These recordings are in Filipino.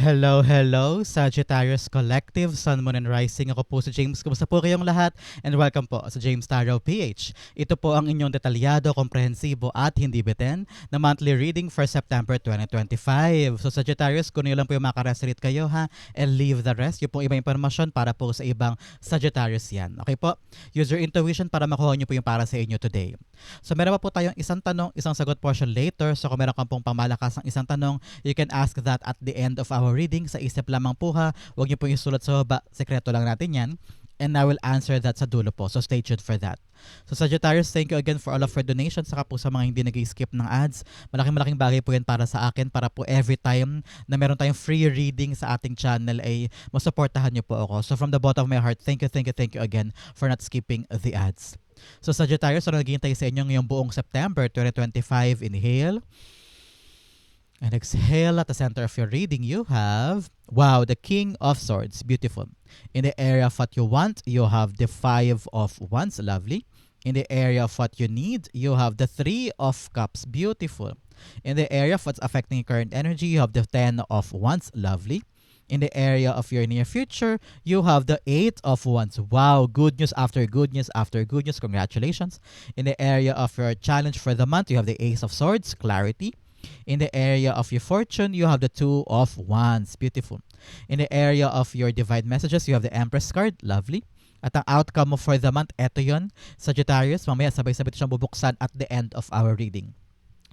Hello, hello, Sagittarius Collective, Sun, Moon, and Rising. Ako po si James. Kumusta po kayong lahat? And welcome po sa James Tarot PH. Ito po ang inyong detalyado, komprehensibo at hindi beten na monthly reading for September 2025. So Sagittarius, kung yun lang po yung makaresonate kayo ha, and leave the rest. Yung po ibang impormasyon para po sa ibang Sagittarius yan. Okay po? Use your intuition para makuha nyo po yung para sa inyo today. So meron pa po tayong isang tanong, isang sagot portion later. So kung meron kang pong pamalakas ng isang tanong, you can ask that at the end of our reading. Sa isip lamang po ha. Huwag niyo po isulat sa baba. Sekreto lang natin yan. And I will answer that sa dulo po. So stay tuned for that. So Sagittarius, thank you again for all of your donations. Saka po sa mga hindi nag-skip ng ads. Malaking malaking bagay po yan para sa akin. Para po every time na meron tayong free reading sa ating channel ay masuportahan niyo po ako. So from the bottom of my heart, thank you, thank you, thank you again for not skipping the ads. So Sagittarius, ano naghihintay sa inyo ngayong buong September 2025? Inhale. And exhale at the center of your reading, you have, wow, the King of Swords. Beautiful. In the area of what you want, you have the Five of Wands. Lovely. In the area of what you need, you have the Three of Cups. Beautiful. In the area of what's affecting current energy, you have the Ten of Wands. Lovely. In the area of your near future, you have the Eight of Wands. Wow, good news after good news after good news. Congratulations. In the area of your challenge for the month, you have the Ace of Swords. Clarity. In the area of your fortune, you have the Two of Wands. Beautiful. In the area of your divine messages, you have the Empress card. Lovely. At ang outcome mo for the month, eto yon Sagittarius, mamaya sabay-sabay ito siyang bubuksan at the end of our reading.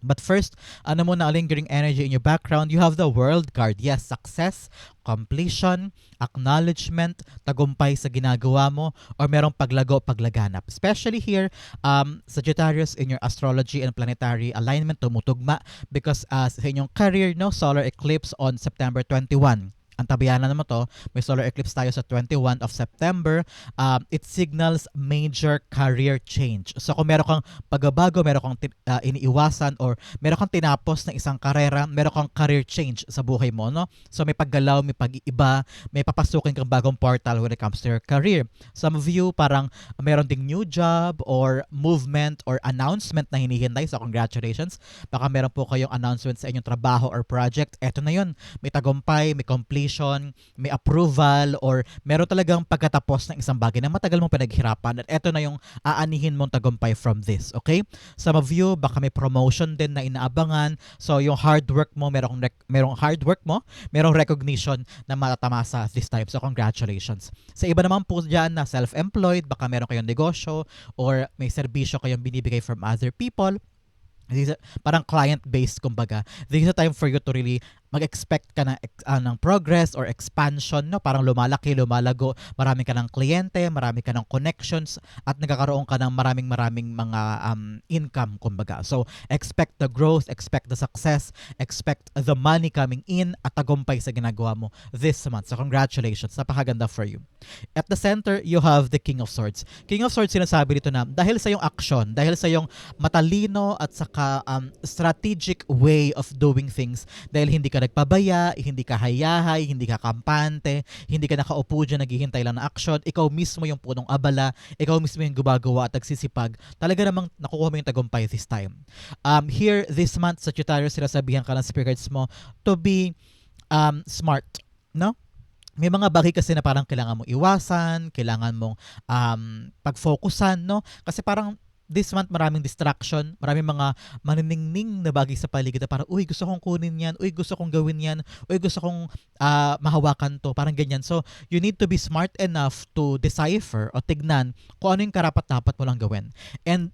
But first, ano muna lingering energy in your background? You have the world card. Yes, success, completion, acknowledgement, tagumpay sa ginagawa mo, or merong paglago, paglaganap. Especially here, um, Sagittarius in your astrology and planetary alignment, tumutugma because uh, sa inyong career, no, solar eclipse on September 21 ang tabayanan naman to, may solar eclipse tayo sa 21 of September. Um, it signals major career change. So kung meron kang pagbabago, meron kang uh, iniiwasan or meron kang tinapos na isang karera, meron kang career change sa buhay mo, no? So may paggalaw, may pag-iiba, may papasukin kang bagong portal when it comes to your career. Some of you parang meron ding new job or movement or announcement na hinihintay. So congratulations. Baka meron po kayong announcement sa inyong trabaho or project. Eto na yun. May tagumpay, may completion, may approval, or meron talagang pagkatapos ng isang bagay na matagal mong pinaghirapan. At eto na yung aanihin mong tagumpay from this. Okay? Some of you, baka may promotion din na inaabangan. So yung hard work mo, merong, merong hard work mo, merong recognition na matatamasa this time. So congratulations. Sa iba naman po dyan na self-employed, baka meron kayong negosyo or may serbisyo kayong binibigay from other people, This is a- parang client-based kumbaga. This is a time for you to really mag-expect ka ng, ex- ah, ng progress or expansion, no? Parang lumalaki, lumalago, marami ka ng kliyente, marami ka ng connections, at nagkakaroon ka ng maraming maraming mga um, income, kumbaga. So, expect the growth, expect the success, expect the money coming in, at tagumpay sa ginagawa mo this month. So, congratulations. Napakaganda for you. At the center, you have the King of Swords. King of Swords, sinasabi dito na dahil sa yung action, dahil sa yung matalino at saka um, strategic way of doing things, dahil hindi ka nagpabaya, hindi ka hayahay, hindi ka kampante, hindi ka nakaupo dyan, naghihintay lang na action, ikaw mismo yung punong abala, ikaw mismo yung gumagawa at nagsisipag, talaga namang nakukuha mo yung tagumpay this time. Um, here, this month, Sagittarius, sinasabihan ka ng spirits mo to be um, smart, no? may mga bagay kasi na parang kailangan mong iwasan, kailangan mong um, pag-focusan, no? Kasi parang this month maraming distraction, maraming mga maniningning na bagay sa paligid na parang, uy, gusto kong kunin yan, uy, gusto kong gawin yan, uy, gusto kong ah, mahawakan to, parang ganyan. So, you need to be smart enough to decipher o tignan kung ano yung karapat-dapat mo lang gawin. And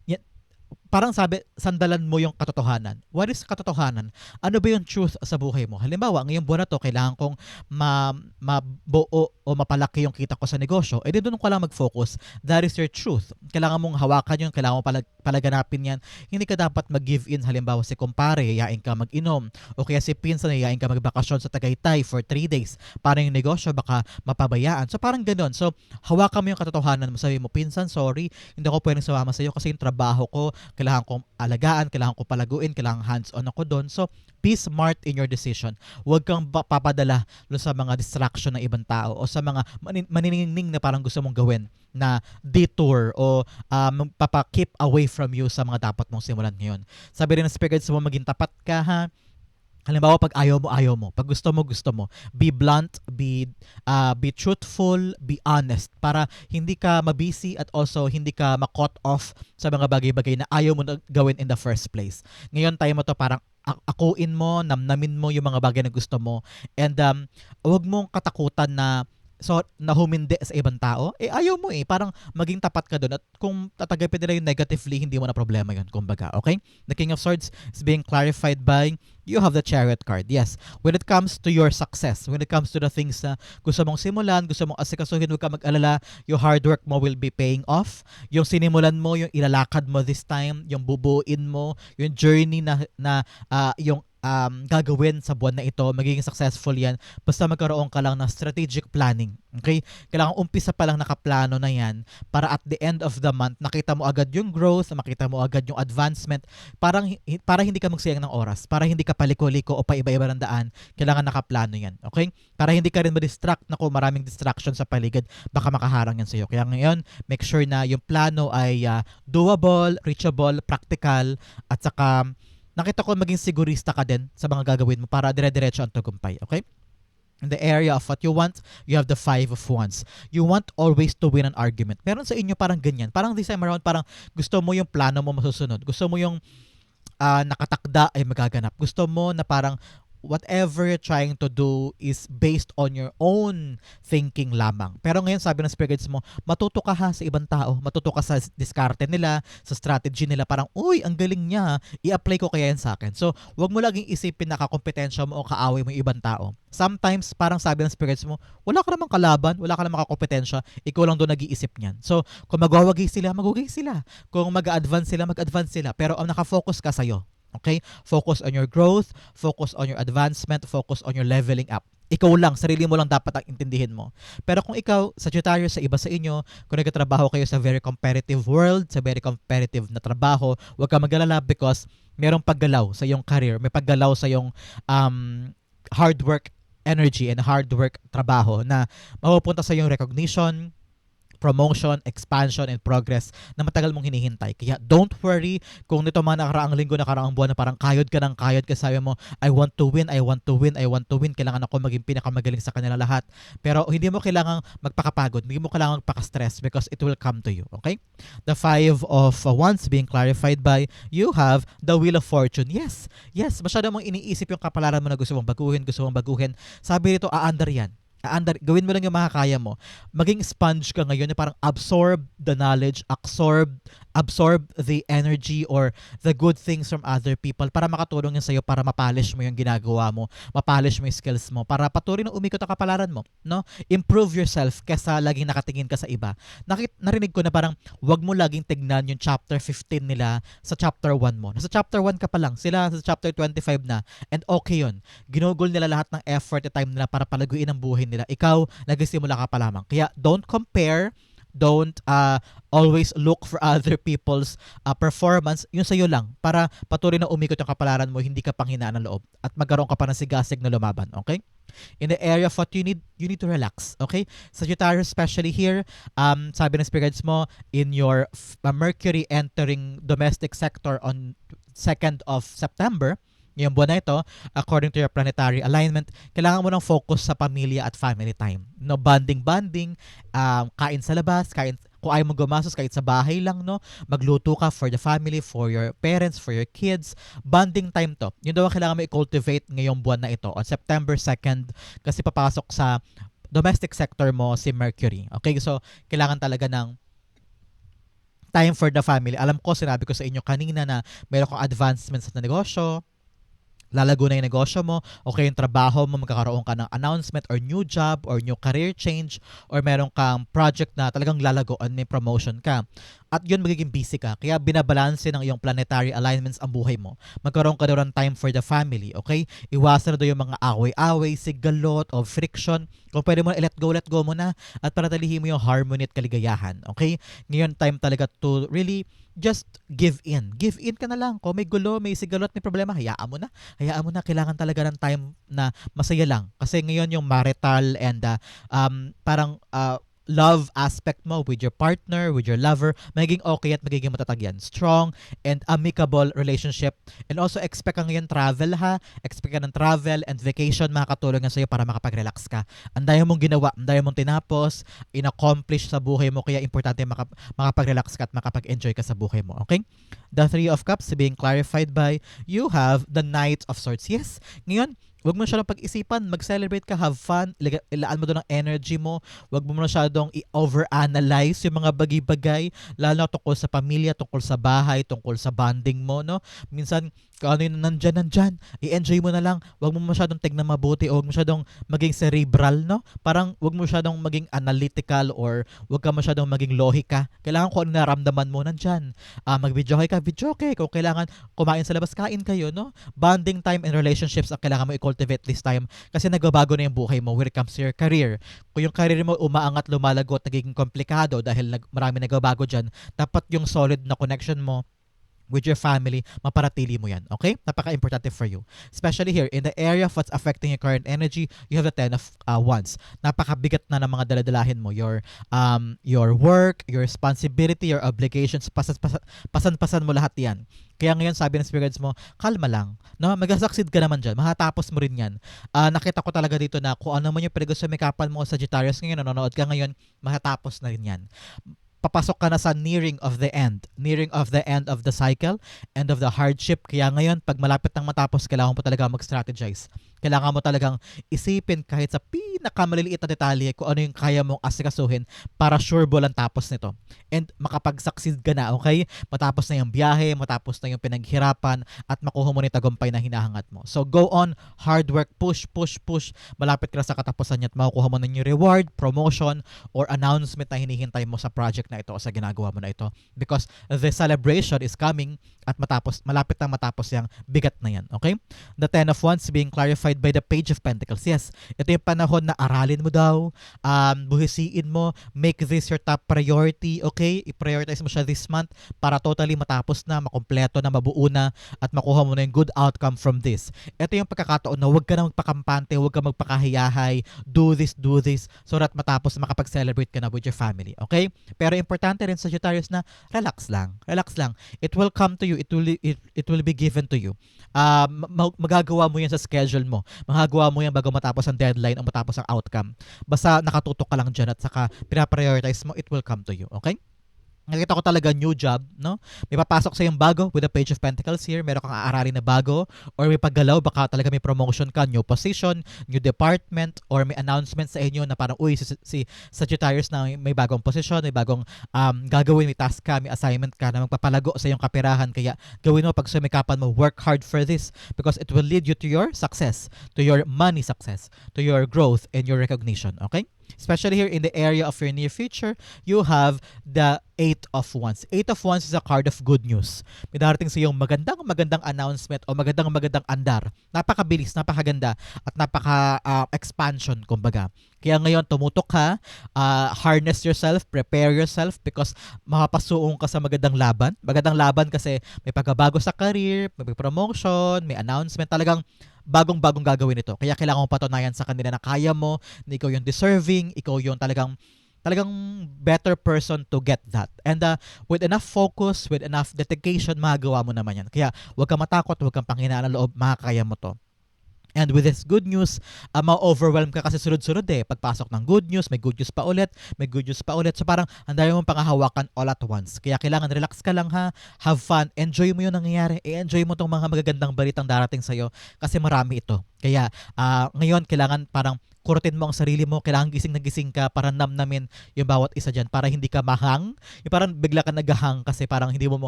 parang sabi, sandalan mo yung katotohanan. What is katotohanan? Ano ba yung truth sa buhay mo? Halimbawa, ngayong buwan na to, kailangan kong ma, mabuo o mapalaki yung kita ko sa negosyo, eh di doon ko lang mag-focus. That is your truth. Kailangan mong hawakan yun, kailangan mo palag, palaganapin yan. Hindi ka dapat mag-give in. Halimbawa, si kumpare, yayain ka mag-inom. O kaya si pinsan, yayain ka magbakasyon sa Tagaytay for 3 days. Para yung negosyo, baka mapabayaan. So, parang ganun. So, hawakan mo yung katotohanan mo. Sabi mo, pinsan, sorry, hindi ako pwedeng sumama sa iyo kasi yung trabaho ko, kailangan kong alagaan, kailangan ko palaguin, kailangan hands-on ako doon. So, be smart in your decision. Huwag kang papadala sa mga distraction ng ibang tao o sa mga manin- maniningning na parang gusto mong gawin na detour o um, papa-keep away from you sa mga dapat mong simulan ngayon. Sabi rin ng spirits mo, maging tapat ka ha, Halimbawa, pag ayaw mo, ayaw mo. Pag gusto mo, gusto mo. Be blunt, be, uh, be truthful, be honest. Para hindi ka mabisi at also hindi ka ma-cut off sa mga bagay-bagay na ayaw mo na gawin in the first place. Ngayon, tayo mo to parang akuin mo, namnamin mo yung mga bagay na gusto mo. And um, huwag mong katakutan na so na humindi sa ibang tao, eh ayaw mo eh. Parang maging tapat ka doon. At kung tatagapin nila yung negatively, hindi mo na problema yun. Kumbaga, okay? The King of Swords is being clarified by you have the chariot card. Yes, when it comes to your success, when it comes to the things na gusto mong simulan, gusto mong asikasuhin, huwag ka mag-alala, yung hard work mo will be paying off. Yung sinimulan mo, yung ilalakad mo this time, yung bubuin mo, yung journey na, na ah, yung um, gagawin sa buwan na ito, magiging successful yan, basta magkaroon ka lang ng strategic planning. Okay? Kailangan umpisa pa lang nakaplano na yan para at the end of the month, nakita mo agad yung growth, makita mo agad yung advancement, parang, para hindi ka magsayang ng oras, para hindi ka paliko-liko o paiba-iba ng daan, kailangan nakaplano yan. Okay? Para hindi ka rin ma-distract na kung maraming distraction sa paligid, baka makaharang yan sa'yo. Kaya ngayon, make sure na yung plano ay ah, doable, reachable, practical, at saka nakita ko maging sigurista ka din sa mga gagawin mo para dire-diretso ang tagumpay. Okay? In the area of what you want, you have the five of wands. You want always to win an argument. Meron sa inyo parang ganyan. Parang this time around, parang gusto mo yung plano mo masusunod. Gusto mo yung ah, nakatakda ay magaganap. Gusto mo na parang whatever you're trying to do is based on your own thinking lamang. Pero ngayon sabi ng spirits mo, matuto ka ha sa ibang tao, matuto ka sa diskarte nila, sa strategy nila, parang, uy, ang galing niya, i-apply ko kaya yan sa akin. So, wag mo laging isipin na kakompetensya mo o kaaway mo yung ibang tao. Sometimes, parang sabi ng spirits mo, wala ka namang kalaban, wala ka namang kakompetensya, ikaw lang doon nag-iisip niyan. So, kung magwawagi sila, magwagi sila. Kung mag-advance sila, mag-advance sila. Pero ang nakafocus ka sa'yo. Okay? Focus on your growth, focus on your advancement, focus on your leveling up. Ikaw lang, sarili mo lang dapat ang intindihin mo. Pero kung ikaw, Sagittarius, sa iba sa inyo, kung nagtatrabaho kayo sa very competitive world, sa very competitive na trabaho, huwag ka magalala because merong paggalaw sa iyong career, may paggalaw sa iyong um, hard work energy and hard work trabaho na mapupunta sa iyong recognition, promotion, expansion, and progress na matagal mong hinihintay. Kaya don't worry kung nito mga nakaraang linggo, nakaraang buwan na parang kayod ka ng kayod ka sabi mo, I want to win, I want to win, I want to win. Kailangan ako maging pinakamagaling sa kanila lahat. Pero hindi mo kailangang magpakapagod, hindi mo kailangang magpaka-stress because it will come to you. Okay? The five of wands being clarified by you have the wheel of fortune. Yes, yes, masyado mong iniisip yung kapalaran mo na gusto mong baguhin, gusto mong baguhin. Sabi rito, aandar yan aandar, gawin mo lang yung makakaya mo. Maging sponge ka ngayon na parang absorb the knowledge, absorb absorb the energy or the good things from other people para makatulong yan sa'yo para mapolish mo yung ginagawa mo, mapolish mo yung skills mo, para patuloy na umikot ang kapalaran mo. No? Improve yourself kesa laging nakatingin ka sa iba. Nakit, narinig ko na parang wag mo laging tignan yung chapter 15 nila sa chapter 1 mo. Nasa chapter 1 ka pa lang, sila sa chapter 25 na, and okay yun. Ginugol nila lahat ng effort at time nila para palaguin ang buhay nila. Ikaw, nagsimula ka pa lamang. Kaya don't compare don't uh, always look for other people's uh, performance, yun sa'yo lang para patuloy na umikot yung kapalaran mo, hindi ka panghinaan ng loob at magkaroon ka pa ng sigasig na lumaban, okay? In the area of what you need, you need to relax, okay? Sagittarius, especially here, um, sabi ng spirits mo, in your uh, Mercury entering domestic sector on 2nd of September, ngayong buwan na ito, according to your planetary alignment, kailangan mo ng focus sa pamilya at family time. No, bonding-bonding, um, kain sa labas, kain kung ayaw mo gumastos kahit sa bahay lang, no? Magluto ka for the family, for your parents, for your kids. Bonding time to. Yun daw ang kailangan mo i-cultivate ngayong buwan na ito, on September 2nd, kasi papasok sa domestic sector mo si Mercury. Okay, so kailangan talaga ng time for the family. Alam ko, sinabi ko sa inyo kanina na mayroon kang advancements sa negosyo, lalago na yung negosyo mo, okay yung trabaho mo, magkakaroon ka ng announcement or new job or new career change or meron kang project na talagang lalago at may promotion ka. At yun magiging busy ka. Kaya binabalanse ng iyong planetary alignments ang buhay mo. Magkaroon ka daw ng time for the family, okay? Iwasan na daw yung mga away-away, sigalot, o friction. Kung pwede mo na let go, let go mo na at panatilihin mo yung harmony at kaligayahan, okay? Ngayon time talaga to really just give in. Give in ka na lang. Kung may gulo, may sigalot, may problema, hayaan mo na. Hayaan mo na. Kailangan talaga ng time na masaya lang. Kasi ngayon yung marital and uh, um, parang uh, love aspect mo with your partner, with your lover, magiging okay at magiging matatag yan. Strong and amicable relationship. And also expect ka ngayon travel ha. Expect ka ng travel and vacation makakatulong yan sa'yo para makapag-relax ka. Ang dami mong ginawa, ang dami mong tinapos, in-accomplish sa buhay mo, kaya importante makap- makapag-relax ka at makapag-enjoy ka sa buhay mo. Okay? The Three of Cups being clarified by you have the Knight of Swords. Yes, ngayon, Huwag mo siya pag-isipan, mag-celebrate ka, have fun, ilaan mo doon ang energy mo, huwag mo masyadong i-overanalyze yung mga bagay-bagay, lalo na tungkol sa pamilya, tungkol sa bahay, tungkol sa bonding mo, no? Minsan, kung ano yung nandyan, nandyan, i-enjoy mo na lang, huwag mo masyadong tignan mabuti o huwag masyadong maging cerebral, no? Parang huwag mo masyadong maging analytical or huwag ka masyadong maging lohika. Kailangan kung ano naramdaman mo, nandyan. Ah, mag-video ka, video okay. Kung kailangan kumain sa labas, kain kayo, no? Bonding time and relationships ang kailangan mo i-cultivate this time kasi nagbabago na yung buhay mo when it comes to your career. Kung yung career mo umaangat, lumalago at nagiging komplikado dahil nag, marami nagbabago dyan, dapat yung solid na connection mo with your family, maparatili mo yan. Okay? Napaka-importante for you. Especially here, in the area of what's affecting your current energy, you have the Ten of uh, Wands. Napakabigat na ng mga daladalahin mo. Your, um, your work, your responsibility, your obligations, pasan, pasan, pasan-pasan mo lahat yan. Kaya ngayon sabi ng spirits mo, kalma lang. No? Mag-succeed ka naman dyan. Mahatapos mo rin yan. Ah, nakita ko talaga dito na kung ano man yung pinag-usumikapan mo sa Sagittarius ngayon, nanonood ka ngayon, mahatapos na rin yan papasok ka na sa nearing of the end. Nearing of the end of the cycle, end of the hardship. Kaya ngayon, pag malapit nang matapos, kailangan mo talaga mag-strategize. Kailangan mo talagang isipin kahit sa pinakamaliliit na detalye kung ano yung kaya mong asikasuhin para sure ball tapos nito. And makapag-succeed ka na, okay? Matapos na yung biyahe, matapos na yung pinaghirapan, at makuha mo yung tagumpay na hinahangat mo. So go on, hard work, push, push, push. Malapit ka na sa katapusan niya at makukuha mo na yung reward, promotion, or announcement na hinihintay mo sa project na ito o sa ginagawa mo na ito. Because the celebration is coming at matapos, malapit na matapos yung bigat na yan. Okay? The Ten of Wands being clarified by the Page of Pentacles. Yes, ito yung panahon na aralin mo daw, um, buhisiin mo, make this your top priority, okay? I-prioritize mo siya this month para totally matapos na, makompleto na, mabuo na, at makuha mo na yung good outcome from this. Ito yung pagkakataon na huwag ka na magpakampante, huwag ka magpakahiyahay, do this, do this, so that matapos makapag-celebrate ka na with your family, okay? Pero importante rin sa Sagittarius na relax lang, relax lang. It will come to you, it will, it, it will be given to you. Uh, magagawa mo yan sa schedule mo. Magagawa mo yan bago matapos ang deadline o matapos ang outcome. Basta nakatutok ka lang dyan at saka pinaprioritize mo, it will come to you. Okay? Nakita ko talaga new job, no? May papasok sa yung bago with the Page of Pentacles here. Meron kang aaralin na bago or may paggalaw, baka talaga may promotion ka, new position, new department, or may announcement sa inyo na parang, uy, si, si Sagittarius na may bagong position, may bagong um, gagawin, may task ka, may assignment ka na magpapalago sa iyong kapirahan. Kaya gawin mo pag sumikapan mo, work hard for this because it will lead you to your success, to your money success, to your growth and your recognition. Okay? Especially here in the area of your near future, you have the Eight of Wands. Eight of Wands is a card of good news. May darating sa iyong magandang magandang announcement o magandang magandang andar. Napakabilis, napakaganda at napaka-expansion uh, kumbaga. Kaya ngayon tumutok ka, uh, harness yourself, prepare yourself because makapasuong ka sa magandang laban. Magandang laban kasi may pagbabago sa career, may promotion, may announcement. Talagang bagong-bagong gagawin ito. Kaya kailangan mo patunayan sa kanila na kaya mo, na ikaw yung deserving, ikaw yung talagang talagang better person to get that. And uh, with enough focus, with enough dedication, magagawa mo naman yan. Kaya huwag kang matakot, huwag kang panghinaan ng loob, makakaya mo to. And with this good news, uh, ma-overwhelm ka kasi sunod-sunod eh. Pagpasok ng good news, may good news pa ulit, may good news pa ulit. So parang ang dami mong pangahawakan all at once. Kaya kailangan relax ka lang ha, have fun, enjoy mo yung nangyayari, i-enjoy mo tong mga magagandang balitang darating sa'yo kasi marami ito. Kaya uh, ngayon kailangan parang kurutin mo ang sarili mo, kailangan gising na gising ka para namnamin yung bawat isa dyan para hindi ka mahang. Yung parang bigla ka nagahang kasi parang hindi mo mo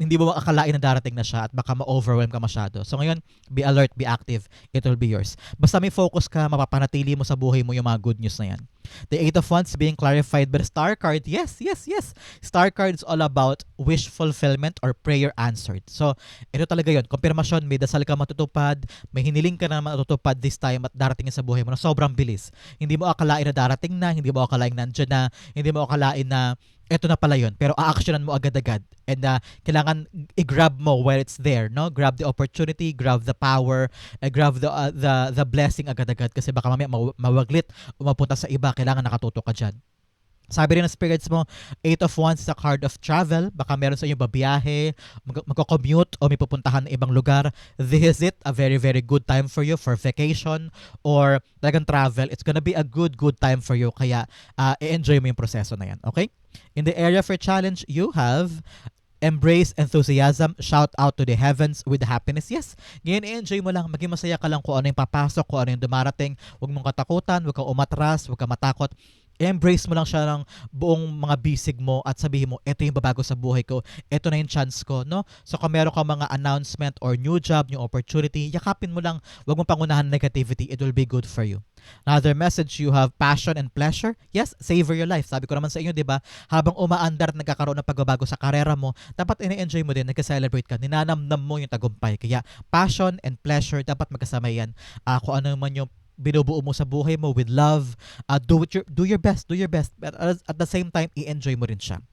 hindi mo akalain na darating na siya at baka ma-overwhelm ka masyado. So ngayon, be alert, be active, it will be yours. Basta may focus ka, mapapanatili mo sa buhay mo yung mga good news na yan. The Eight of Wands being clarified by the Star card. Yes, yes, yes. Star card is all about wish fulfillment or prayer answered. So, ito talaga yon Konfirmasyon, may dasal ka matutupad, may hiniling ka na matutupad this time at darating sa buhay mo na sobrang bilis. Hindi mo akalain na darating na, hindi mo akalain na nandiyan na, hindi mo akalain na eto na pala yun. Pero a-actionan mo agad-agad. And uh, kailangan i-grab mo while it's there, no? Grab the opportunity, grab the power, uh, grab the, uh, the, the blessing agad-agad kasi baka mamaya mawaglit o mapunta sa iba. Kailangan nakatutok ka dyan. Sabi rin ng spirits mo, Eight of Wands is a card of travel. Baka meron sa inyo babiyahe, mag- magko-commute o may pupuntahan na ibang lugar. This is it, a very, very good time for you for vacation or talagang travel. It's gonna be a good, good time for you. Kaya uh, i-enjoy mo yung proseso na yan. Okay? In the area for challenge, you have embrace enthusiasm, shout out to the heavens with happiness. Yes, ngayon i-enjoy mo lang, maging masaya ka lang kung ano yung papasok, kung ano yung dumarating. Huwag mong katakutan, huwag kang umatras, huwag kang matakot. I-embrace mo lang siya ng buong mga bisig mo at sabihin mo, ito yung babago sa buhay ko, ito na yung chance ko, no? So kung meron ka mga announcement or new job, new opportunity, yakapin mo lang, huwag mong pangunahan negativity, it will be good for you. Another message, you have passion and pleasure. Yes, savor your life. Sabi ko naman sa inyo, di ba? Habang umaandar nagkakaroon ng pagbabago sa karera mo, dapat ini-enjoy mo din, nag-celebrate ka, ninanamnam mo yung tagumpay. Kaya passion and pleasure, dapat magkasama yan. Ah, kung ano man yung binubuo mo sa buhay mo with love, uh, do it your do your best, do your best. But at at the same time, i-enjoy mo rin siya.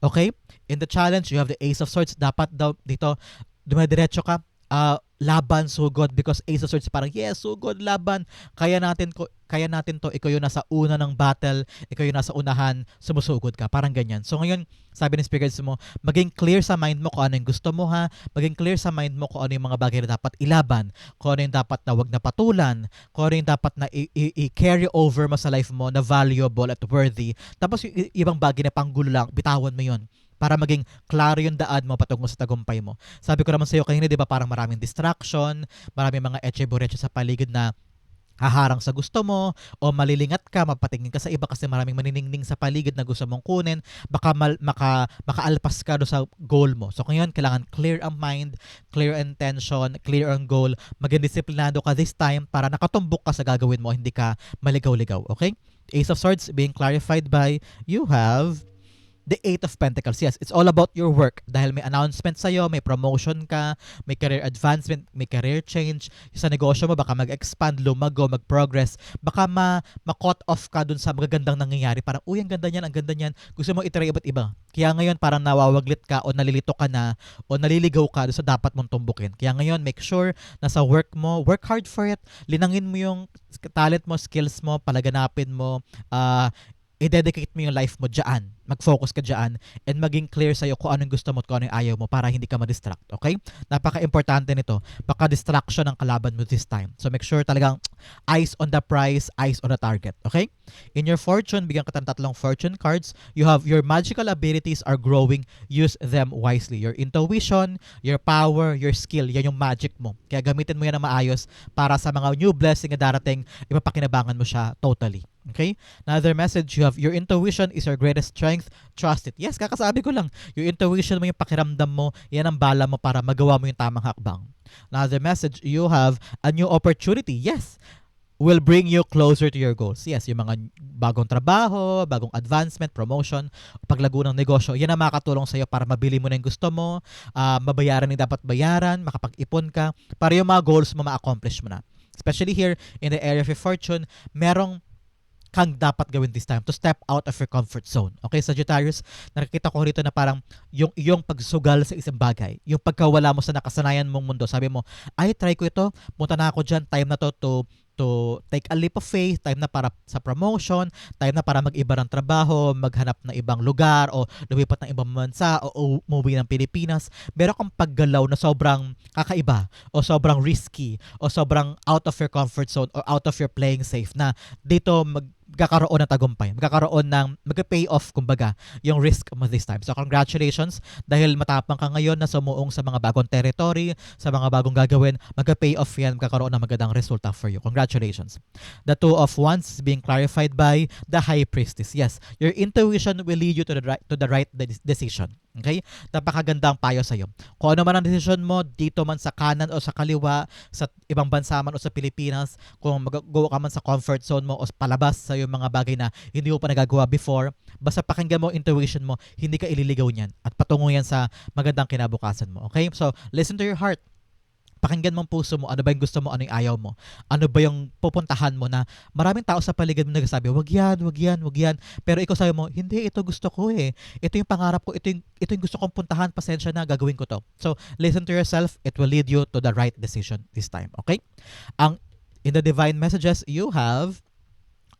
Okay? In the challenge, you have the Ace of Swords. Dapat daw dito dumediretso ka uh, laban sugod because Ace of Swords parang yes sugod laban. Kaya natin ko kaya natin to ikaw yung nasa una ng battle ikaw yung nasa unahan sumusugod ka parang ganyan. So ngayon sabi ng spirits mo maging clear sa mind mo kung ano yung gusto mo ha? Maging clear sa mind mo kung ano yung mga bagay na dapat ilaban kung ano yung dapat na wag na patulan kung ano yung dapat na i-carry over mo sa life mo na valuable at worthy. Tapos yung ibang bagay na panggulo lang bitawan mo yun para maging klaro yung daan mo patungo sa tagumpay mo. Sabi ko naman sa iyo kanina, 'di ba, parang maraming distraction, maraming mga etche-boreche sa paligid na haharang sa gusto mo o malilingat ka, mapatingin ka sa iba kasi maraming maniningning sa paligid na gusto mong kunin, baka mal, maka, makaalpas ka do sa goal mo. So ngayon, kailangan clear ang mind, clear intention, clear ang goal, maging disiplinado ka this time para nakatumbok ka sa gagawin mo, hindi ka maligaw-ligaw. Okay? Ace of Swords being clarified by you have the Eight of Pentacles. Yes, it's all about your work. Dahil may announcement sa'yo, may promotion ka, may career advancement, may career change. Sa negosyo mo, baka mag-expand, lumago, mag-progress. Baka ma- ma-cut off ka dun sa magagandang nangyayari. Parang, uy, ang ganda niyan, ang ganda niyan. Gusto mo itry iba't iba. Kaya ngayon, parang nawawaglit ka o nalilito ka na o naliligaw ka sa dapat mong tumbukin. Kaya ngayon, make sure na sa work mo, work hard for it. Linangin mo yung talent mo, skills mo, palaganapin mo, uh, i-dedicate mo yung life mo dyan. Mag-focus ka dyan and maging clear sa'yo kung anong gusto mo at kung anong ayaw mo para hindi ka ma-distract. Okay? Napaka-importante nito. Baka distraction ang kalaban mo this time. So make sure talagang eyes on the prize, eyes on the target. Okay? In your fortune, bigyan ka ng tatlong fortune cards. You have your magical abilities are growing. Use them wisely. Your intuition, your power, your skill. Yan yung magic mo. Kaya gamitin mo yan na maayos para sa mga new blessing na darating, ipapakinabangan mo siya totally. Okay? Another message, you have your intuition is your greatest strength. Trust it. Yes, kakasabi ko lang. Yung intuition mo, yung pakiramdam mo, yan ang bala mo para magawa mo yung tamang hakbang. Another message, you have a new opportunity. Yes, will bring you closer to your goals. Yes, yung mga bagong trabaho, bagong advancement, promotion, paglago ng negosyo, yan ang makakatulong sa'yo para mabili mo na yung gusto mo, uh, mabayaran yung dapat bayaran, makapag-ipon ka, para yung mga goals mo ma-accomplish mo na. Especially here in the area of fortune, merong kang dapat gawin this time to step out of your comfort zone. Okay, Sagittarius, nakikita ko rito na parang yung iyong pagsugal sa isang bagay, yung pagkawala mo sa nakasanayan mong mundo, sabi mo, ay, try ko ito, punta na ako dyan, time na to to to take a leap of faith, time na para sa promotion, time na para mag-iba ng trabaho, maghanap ng ibang lugar o lumipat ng ibang bansa o umuwi ng Pilipinas. Meron kang paggalaw na sobrang kakaiba o sobrang risky o sobrang out of your comfort zone or out of your playing safe na dito mag magkakaroon ng tagumpay, magkakaroon ng mag-pay off kumbaga yung risk mo this time. So congratulations dahil matapang ka ngayon na sumuong sa mga bagong territory, sa mga bagong gagawin, mag-pay off yan, magkakaroon ng magandang resulta for you. Congratulations. The two of wands is being clarified by the high priestess. Yes, your intuition will lead you to the right to the right decision. Okay? Napakagandang payo sa iyo. Kung ano man ang decision mo, dito man sa kanan o sa kaliwa, sa ibang bansa man o sa Pilipinas, kung mag-go ka man sa comfort zone mo o palabas sa yung mga bagay na hindi mo pa nagagawa before, basta pakinggan mo intuition mo, hindi ka ililigaw niyan at patungo yan sa magandang kinabukasan mo. Okay? So, listen to your heart pakinggan mo ang puso mo, ano ba yung gusto mo, ano yung ayaw mo, ano ba yung pupuntahan mo na maraming tao sa paligid mo nagsasabi, wag yan, wag yan, wag yan, pero ikaw sabi mo, hindi, ito gusto ko eh, ito yung pangarap ko, ito yung, ito yung gusto kong puntahan, pasensya na, gagawin ko to. So, listen to yourself, it will lead you to the right decision this time, okay? Ang, in the divine messages, you have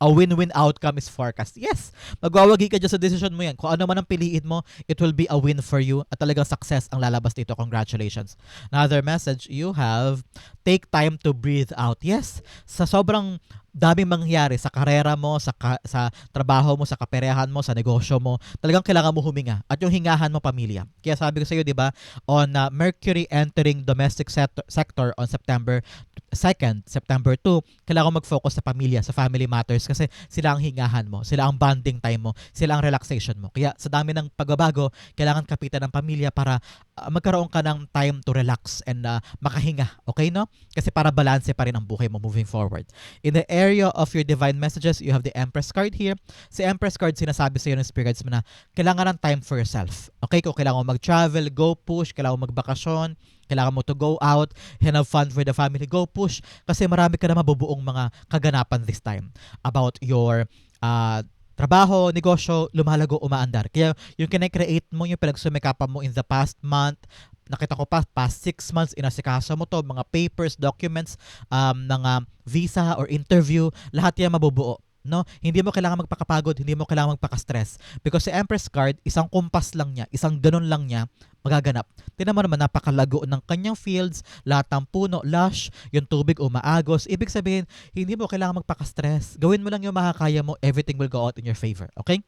a win-win outcome is forecast. Yes, magwawagi ka dyan sa decision mo yan. Kung ano man ang piliin mo, it will be a win for you at talagang success ang lalabas dito. Congratulations. Another message, you have take time to breathe out. Yes, sa sobrang daming mangyari sa karera mo, sa ka- sa trabaho mo, sa kaperehan mo, sa negosyo mo, talagang kailangan mo huminga at yung hingahan mo pamilya. Kaya sabi ko sa iyo, 'di ba, on uh, Mercury entering domestic sector, sector on September 2nd, September 2, kailangan mag-focus sa pamilya, sa family matters kasi sila ang hingahan mo, sila ang bonding time mo, sila ang relaxation mo. Kaya sa dami ng pagbabago, kailangan kapitan ng pamilya para uh, magkaroon ka ng time to relax and uh, makahinga. Okay, no? Kasi para balanse pa rin ang buhay mo moving forward. In the area of your divine messages, you have the Empress card here. Si Empress card, sinasabi sa iyo ng spirits mo na kailangan ng time for yourself. Okay, kung kailangan mo mag-travel, go push. Kailangan mo magbakasyon, kailangan mo to go out have fun for the family, go push. Kasi marami ka na mabubuong mga kaganapan this time about your uh, trabaho, negosyo, lumalago, umaandar. Kaya yung kinecreate mo, yung pinagsumikapan mo in the past month, nakita ko pa, past six months, inasikaso mo to, mga papers, documents, um, ng uh, visa or interview, lahat yan mabubuo. No? Hindi mo kailangan magpakapagod, hindi mo kailangan magpaka-stress. Because si Empress card, isang kumpas lang niya, isang ganun lang niya, magaganap. Tingnan mo naman, napakalago ng kanyang fields, lahat ng puno, lush, yung tubig umaagos. Ibig sabihin, hindi mo kailangan magpaka-stress. Gawin mo lang yung makakaya mo, everything will go out in your favor. Okay?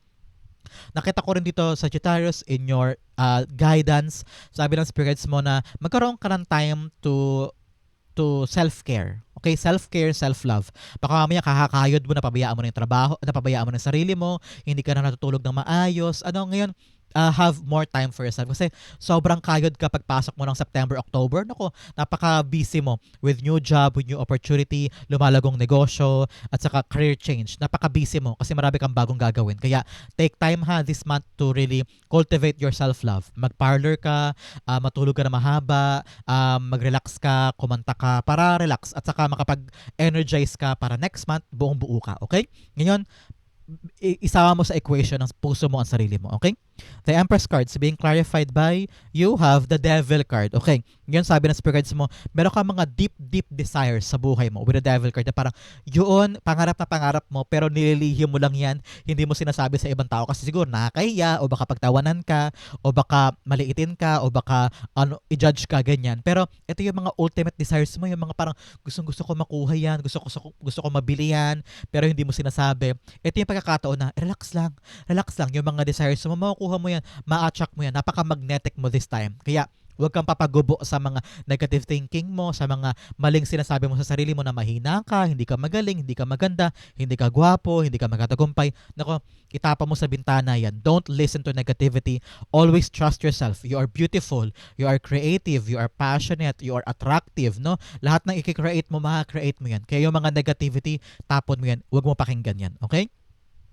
Nakita ko rin dito sa Sagittarius in your uh, guidance, sabi ng spirits mo na magkaroon ka ng time to to self-care. Okay, self-care, self-love. Baka mamaya kakakayod mo, napabayaan mo na yung trabaho, napabayaan mo na yung sarili mo, hindi ka na natutulog ng maayos. Ano, ngayon, uh, have more time for yourself. Kasi sobrang kayod ka pagpasok mo ng September, October. Nako, napaka-busy mo with new job, with new opportunity, lumalagong negosyo, at saka career change. Napaka-busy mo kasi marami kang bagong gagawin. Kaya take time ha this month to really cultivate your self-love. Mag-parlor ka, uh, matulog ka na mahaba, uh, mag-relax ka, kumanta ka para relax at saka makapag-energize ka para next month buong buo ka. Okay? Ngayon, isama mo sa equation ng puso mo ang sarili mo. Okay? The Empress cards being clarified by you have the Devil card. Okay, yun sabi ng spirit cards mo, meron ka mga deep, deep desires sa buhay mo with the Devil card na parang yun, pangarap na pangarap mo pero nililihim mo lang yan, hindi mo sinasabi sa ibang tao kasi siguro nakakahiya o baka pagtawanan ka o baka maliitin ka o baka ano, i-judge ka ganyan. Pero ito yung mga ultimate desires mo, yung mga parang gustong gusto ko makuha yan, gusto ko, gusto ko mabili yan, pero hindi mo sinasabi. Ito yung pagkakataon na relax lang, relax lang yung mga desires mo, makukuha makukuha mo yan, ma-attract mo yan, napaka-magnetic mo this time. Kaya, huwag kang papagubo sa mga negative thinking mo, sa mga maling sinasabi mo sa sarili mo na mahina ka, hindi ka magaling, hindi ka maganda, hindi ka gwapo, hindi ka magatagumpay. Nako, itapa mo sa bintana yan. Don't listen to negativity. Always trust yourself. You are beautiful. You are creative. You are passionate. You are attractive. No? Lahat ng i-create mo, makakreate mo yan. Kaya yung mga negativity, tapon mo yan. Huwag mo pakinggan yan. Okay?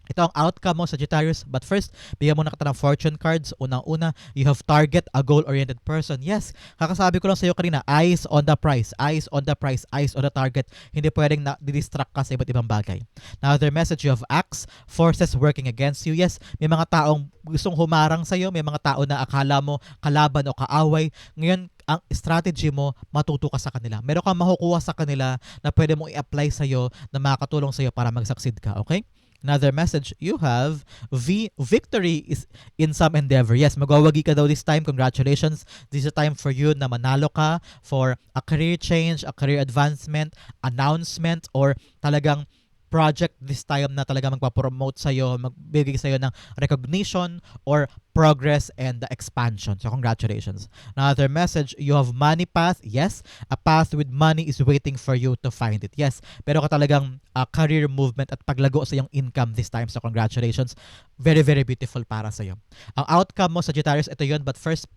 Ito ang outcome mo, Sagittarius. But first, bigyan mo na kita ng fortune cards. Unang-una, you have target, a goal-oriented person. Yes, kakasabi ko lang sa iyo kanina, eyes on the prize, eyes on the prize, eyes on the target. Hindi pwedeng na-distract ka sa iba't ibang bagay. Now, other message, you have acts, forces working against you. Yes, may mga taong gustong humarang sa iyo, may mga tao na akala mo kalaban o kaaway. Ngayon, ang strategy mo, matuto ka sa kanila. Meron kang makukuha sa kanila na pwede mo i-apply sa iyo na makakatulong sa iyo para mag-succeed ka. Okay? Another message you have, V, victory is in some endeavor. Yes, magwawagi ka daw this time. Congratulations. This is a time for you na manalo ka for a career change, a career advancement, announcement, or talagang project this time na talaga magpa-promote sa'yo, magbibigay sa'yo ng recognition or progress and the expansion. So congratulations. Another message, you have money path. Yes, a path with money is waiting for you to find it. Yes, pero ka talagang uh, career movement at paglago sa iyong income this time. So congratulations. Very, very beautiful para sa'yo. Ang outcome mo, Sagittarius, ito yun. But first,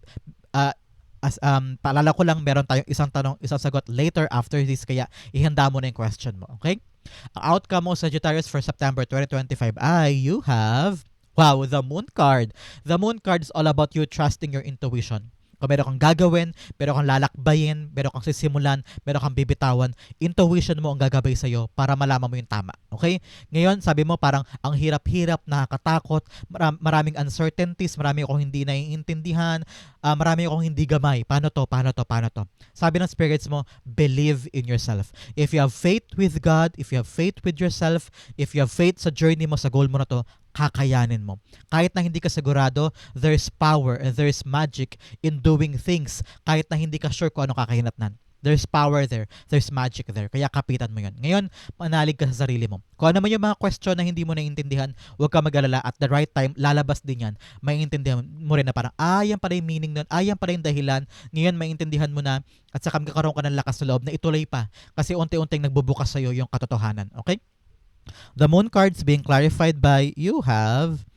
uh, as um paalala ko lang meron tayong isang tanong isang sagot later after this kaya ihanda mo na yung question mo okay ang outcome mo, Sagittarius, for September 2025 ay you have, wow, the Moon card. The Moon card is all about you trusting your intuition. Kung meron kang gagawin, meron kang lalakbayin, meron kang sisimulan, meron kang bibitawan, intuition mo ang gagabay sa'yo para malaman mo yung tama. Okay? Ngayon, sabi mo parang ang hirap-hirap, nakakatakot, maram- maraming uncertainties, marami akong hindi naiintindihan, ah, marami akong hindi gamay. Paano to? Paano to? Paano to? Sabi ng spirits mo, believe in yourself. If you have faith with God, if you have faith with yourself, if you have faith sa journey mo, sa goal mo na to, kakayanin mo. Kahit na hindi ka sigurado, there's power and there's magic in doing things kahit na hindi ka sure kung ano kakahinatnan. There's power there. There's magic there. Kaya kapitan mo yun. Ngayon, manalig ka sa sarili mo. Kung ano man yung mga question na hindi mo naiintindihan, huwag ka mag-alala. At the right time, lalabas din yan. Maiintindihan mo rin na parang, ah, yan pala yung meaning nun. Ah, yan pala yung dahilan. Ngayon, maintindihan mo na at saka magkakaroon ka ng lakas sa loob na ituloy pa. Kasi unti-unting nagbubukas sa'yo yung katotohanan. Okay? The moon cards being clarified by you have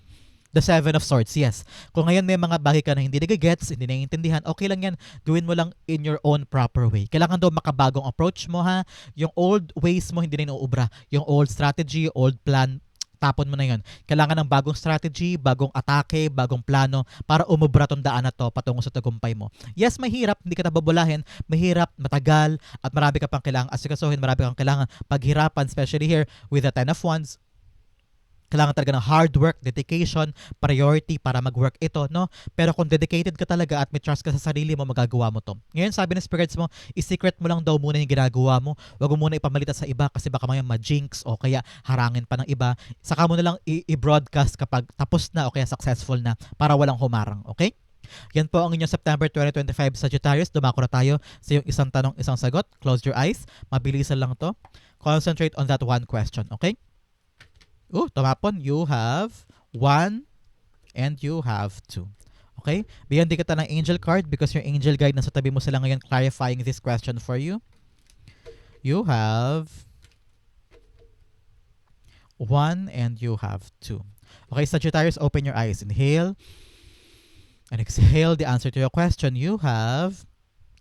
the seven of swords. Yes. Kung ngayon may mga bagay ka na hindi nagigets, hindi naiintindihan, okay lang yan. Gawin mo lang in your own proper way. Kailangan daw makabagong approach mo ha. Yung old ways mo hindi na inuubra. Yung old strategy, old plan, tapon mo na yun. Kailangan ng bagong strategy, bagong atake, bagong plano para umubra tong daan na to patungo sa tagumpay mo. Yes, mahirap, hindi ka nababulahin, mahirap, matagal, at marami ka pang kailangang asikasuhin, marami kang kailangan paghirapan, especially here with the Ten of Wands, kailangan talaga ng hard work, dedication, priority para mag-work ito, no? Pero kung dedicated ka talaga at may trust ka sa sarili mo, magagawa mo to. Ngayon, sabi ng spirits mo, i-secret mo lang daw muna yung ginagawa mo. Huwag mo muna ipamalitan sa iba kasi baka mamaya ma-jinx o kaya harangin pa ng iba. Saka mo na lang i-broadcast kapag tapos na o kaya successful na para walang humarang, okay? Yan po ang inyong September 2025 Sagittarius. Dumako na tayo sa yung isang tanong, isang sagot. Close your eyes. Mabilisan lang to. Concentrate on that one question, okay? Oh, tumapon. You have one and you have two. Okay? Bigyan din kita ng angel card because your angel guide nasa tabi mo sila ngayon clarifying this question for you. You have one and you have two. Okay, Sagittarius, open your eyes. Inhale and exhale the answer to your question. You have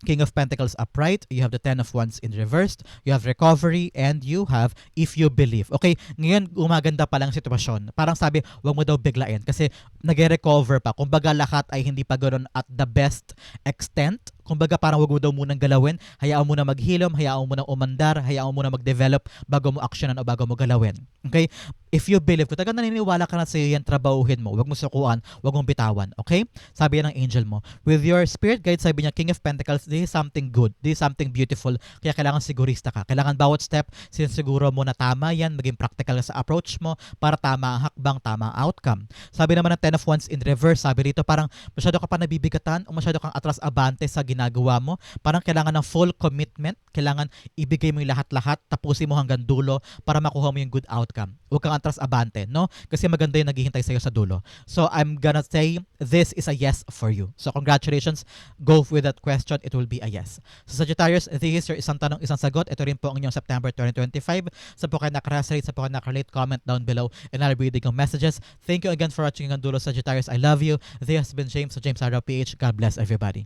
King of Pentacles upright, you have the Ten of Wands in reversed, you have recovery, and you have if you believe. Okay, ngayon gumaganda pa lang ang sitwasyon. Parang sabi, wag mo daw biglain kasi nag-recover pa. Kumbaga lahat ay hindi pa ganoon at the best extent. Kumbaga parang wag mo daw munang galawin, hayaan mo na maghilom, hayaan mo na umandar, hayaan mo na mag-develop bago mo actionan o bago mo galawin. Okay? If you believe, kung talaga naniniwala ka na sa iyo yan, trabahuhin mo. Wag mo sukuan, wag mong bitawan. Okay? Sabi ng angel mo. With your spirit guide, sabi niya, King of Pentacles, this is something good. This is something beautiful. Kaya kailangan sigurista ka. Kailangan bawat step, sinisiguro mo na tama yan, maging practical sa approach mo para tama ang hakbang, tama ang outcome. Sabi naman ng Ten of Wands in reverse, sabi rito parang masyado ka pa nabibigatan o masyado kang atras-abante sa ginagawa mo. Parang kailangan ng full commitment. Kailangan ibigay mo yung lahat-lahat, tapusin mo hanggang dulo para makuha mo yung good outcome. Huwag kang atras-abante, no? Kasi maganda yung naghihintay sa'yo sa dulo. So, I'm gonna say this is a yes for you. So, congratulations. Go with that question. It will be a yes. So, Sagittarius, this is your isang tanong, isang sagot. Ito rin po ang inyong September 2025. Sa po kayo nakarasate, sa po kayo nakarelate, comment down below and I'll be reading yung messages. Thank you again for watching ang dulo, Sagittarius. I love you. This has been James sa James Arrow PH. God bless everybody.